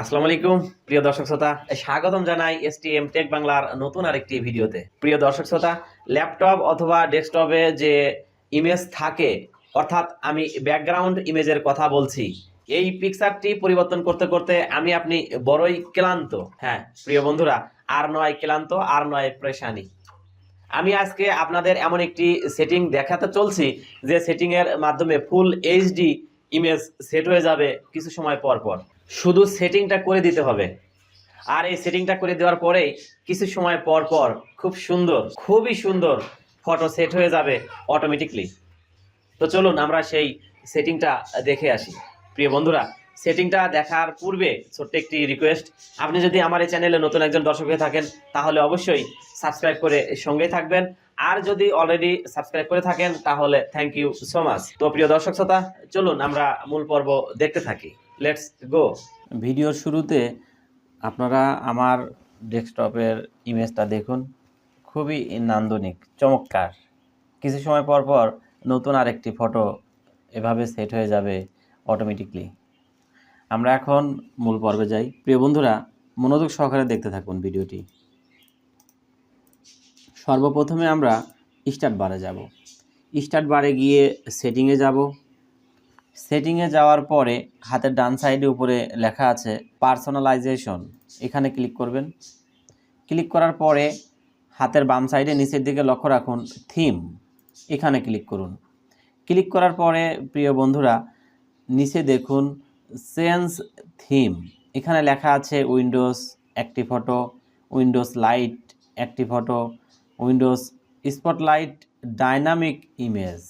আসসালামু আলাইকুম, প্রিয় দর্শক শ্রোতা। স্বাগতম জানাই এসটিএম টেক বাংলার নতুন আরেকটি ভিডিওতে। প্রিয় দর্শক শ্রোতা ল্যাপটপ অথবা ডেস্কটপে যে ইমেজ থাকে, অর্থাৎ আমি ব্যাকগ্রাউন্ড ইমেজের কথা বলছি, এই পিকচারটি পরিবর্তন করতে করতে আমি আপনি বড়ই ক্লান্ত। হ্যাঁ প্রিয় বন্ধুরা, আর নয় ক্লান্ত, আর নয় প্রেশানি। আমি আজকে আপনাদের এমন একটি সেটিং দেখাতে চলছি, যে সেটিংয়ের মাধ্যমে ফুল এইচডি ইমেজ সেট হয়ে যাবে কিছু সময় পর পর। শুধু সেটিংটা করে দিতে হবে। আর এই সেটিংটা করে দেওয়ার পরেই কিছু সময় পর পর খুব সুন্দর, খুবই সুন্দর ফটো সেট হয়ে যাবে অটোমেটিকলি তো চলুন আমরা সেই সেটিংটা দেখে আসি। প্রিয় বন্ধুরা সেটিংটা দেখার পূর্বে ছোট্ট একটি রিকোয়েস্ট আপনি যদি আমার এই চ্যানেলে নতুন একজন দর্শক হয়ে থাকেন, তাহলে অবশ্যই সাবস্ক্রাইব করে সঙ্গেই থাকবেন। আর যদি অলরেডি সাবস্ক্রাইব করে থাকেন, তাহলে থ্যাংক ইউ সো মাচ তো প্রিয় দর্শক শ্রোতা, চলুন আমরা মূল পর্ব দেখতে থাকি। লেটস গো ভিডিওর শুরুতে আপনারা আমার ডেস্কটপের ইমেজটা দেখুন। খুবই নান্দনিক, চমৎকার। কিছু সময় পর পর নতুন আরেকটি ফটো এভাবে সেট হয়ে যাবে অটোমেটিকলি আমরা এখন মূল পর্বে যাই। প্রিয় বন্ধুরা, মনোযোগ সহকারে দেখতে থাকুন ভিডিওটি। সর্বপ্রথমে আমরা স্টার্ট বারে যাব। স্টার্ট বারে গিয়ে সেটিংয়ে যাব। সেটিংয়ে যাওয়ার পরে হাতের ডান সাইডে উপরে লেখা আছে পার্সোনালাইজেশন এখানে ক্লিক করবেন। ক্লিক করার পরে হাতের বাম সাইডে নিচের দিকে লক্ষ্য রাখুন থিম এখানে ক্লিক করুন। ক্লিক করার পরে প্রিয় বন্ধুরা, নিচে দেখুন চেঞ্জ থিম এখানে লেখা আছে উইন্ডোজ একটি ফটো উইন্ডোজ লাইট একটি photo Windows spotlight dynamic image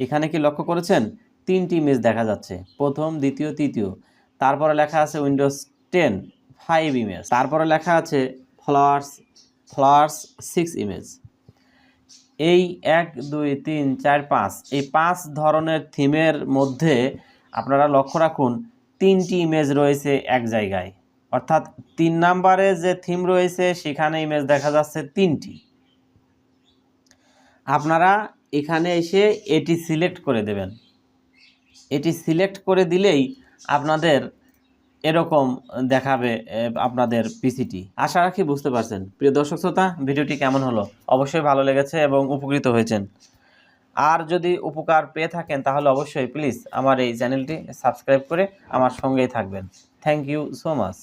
এখানে কি লক্ষ্য করেছেন? তিনটি ইমেজ দেখা যাচ্ছে। প্রথম, দ্বিতীয়, তৃতীয়। তারপরে লেখা আছে উইন্ডোজ টেন ফাইভ ইমেজ তারপরে লেখা আছে ফ্লাওয়ার্স ফ্লাওয়ার্স সিক্স ইমেজ এই এক, দুই, তিন, চার, পাঁচ, এই পাঁচ ধরনের থিমের মধ্যে আপনারা লক্ষ্য রাখুন, তিনটি ইমেজ রয়েছে এক জায়গায়। অর্থাৎ তিন নাম্বারে যে থিম রয়েছে, সেখানে ইমেজ দেখা যাচ্ছে তিনটি। আপনারা এখানে এসে এটি সিলেক্ট করে দেবেন। এটি সিলেক্ট করে দিলেই আপনাদের এরকম দেখাবে আপনাদের পিসিটি। আশা রাখি বুঝতে পারছেন। প্রিয় দর্শক শ্রোতা, ভিডিওটি কেমন হলো? অবশ্যই ভালো লেগেছে এবং উপকৃত হয়েছেন। আর যদি উপকার পেয়ে থাকেন, তাহলে অবশ্যই প্লিজ আমার এই চ্যানেলটি সাবস্ক্রাইব করে আমার সঙ্গেই থাকবেন। Thank you so much.